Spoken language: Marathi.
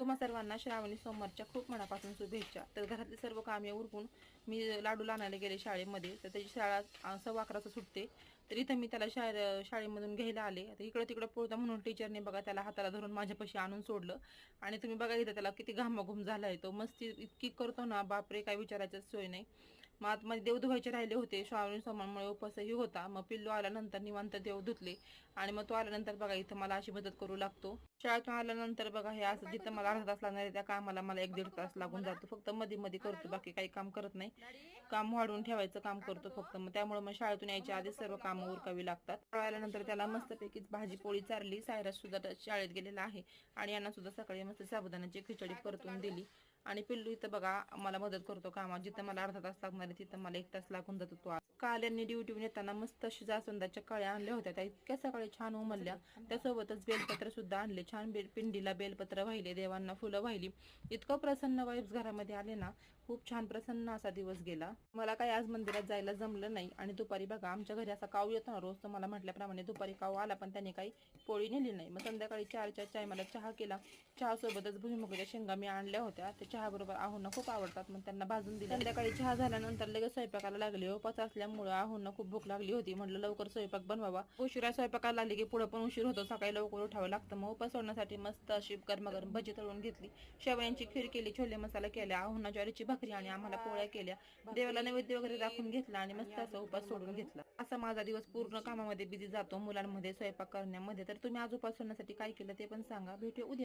तुम्हा सर्वांना श्रावणी सोमवारच्या खूप मनापासून शुभेच्छा. तर घरातले सर्व कामे उरकून मी लाडू आणायला गेले शाळेमध्ये. तर त्याची शाळा सव्वा अकराचं सुटते. तर इथं मी त्याला शाळे शाळेमधून घ्यायला आले. तर इकडं तिकडं पोळता म्हणून टीचरने बघा त्याला हाताला धरून माझ्यापाशी आणून सोडलं. आणि तुम्ही बघा इथं त्याला किती घामाघूम झाला आहे तो मस्ती इतकी करतो ना बापरे! काय विचारायचं सोय नाही. मग आतमध्ये म्हणजे देव धुवायचे राहिले होते. श्रावणी सोमांमुळे उपवासही होता. मग पिल्लू आल्यानंतर निवांत देव धुतले. आणि मग तो आल्यानंतर बघा इथं मला अशी मदत करू लागतो. शाळेतून आल्यानंतर बघा हे असं जिथं मला अर्धा तास लागणार आहे त्या कामाला मला एक दीड तास लागून जातो. फक्त मध्ये मध्ये करतो बाकी काही काम करत नाही. काम वाढवून ठेवायचं काम करतो फक्त. मग त्यामुळे मग शाळेतून यायच्या आधी सर्व कामं उरकावी लागतात. आल्यानंतर त्याला मस्तपैकी भाजी पोळी चारली. सायरास सुद्धा शाळेत गेलेला आहे. आणि यांना सुद्धा सकाळी मस्त साबुदाण्याची खिचडी परतून दिली. आणि पिल्लू इथं बघा मला मदत करतो कामा जिथं मला अर्धा तास लागणार आहे तिथं मला एक तास लागून जातो तो. आज. काल यांनी ड्युटीवर येताना मस्त अशी जास्वंदाच्या कळ्या आणल्या होत्या. त्या इतक्या सकाळी छान उमलल्या. त्यासोबतच बेलपत्र सुद्धा आणले. छान बेल पिंडीला बेलपत्र वाहिले देवांना फुलं वाहिली. इतकं प्रसन्न वाईब्स घरामध्ये आले ना खूप छान प्रसन्न असा दिवस गेला. मला काही आज मंदिरात जायला जमलं नाही आणि दुपारी बघा आमच्या घरी असा काऊ येतो ना रोज तर मला म्हटल्याप्रमाणे दुपारी काऊ आला पण त्याने काही पोळी नेली नाही. मग संध्याकाळी चारच्या चाय मला चहा केला. चहा सोबतच भुईमुगाच्या शेंगा मी आणल्या होत्या. त्या चहा बरोबर आहोंना खूप आवडतात मग त्यांना भाजून दिले. संध्याकाळी चहा झाल्यानंतर लगेच स्वयंपाकाला लागले. हो, उपास असल्यामुळे आहोंना खूप भूक लागली होती. म्हटलं लवकर स्वयंपाक बनवावा. उशिरा स्वयंपाकाला लागले की पुढे पण उशीर होतो. सकाळी लवकर उठावं लागतं. मग उपास सोडण्यासाठी मस्त अशी गरमागरम भजी तळून घेतली. शेवयांची खीर केली छोले मसाला केला आहोंना ज्वारीची भाकरी आणि आम्हाला पोळ्या केल्या. देवाला नैवेद्य वगैरे दाखवून घेतला आणि मस्त असं उपास सोडून घेतला. असा माझा दिवस पूर्ण कामामध्ये बिझी जातो. मुलांमध्ये स्वयंपाक करण्यामध्ये. तर तुम्ही आज उपास सोडण्यासाठी काय केलं ते पण सांगा. भेटूया उद्या.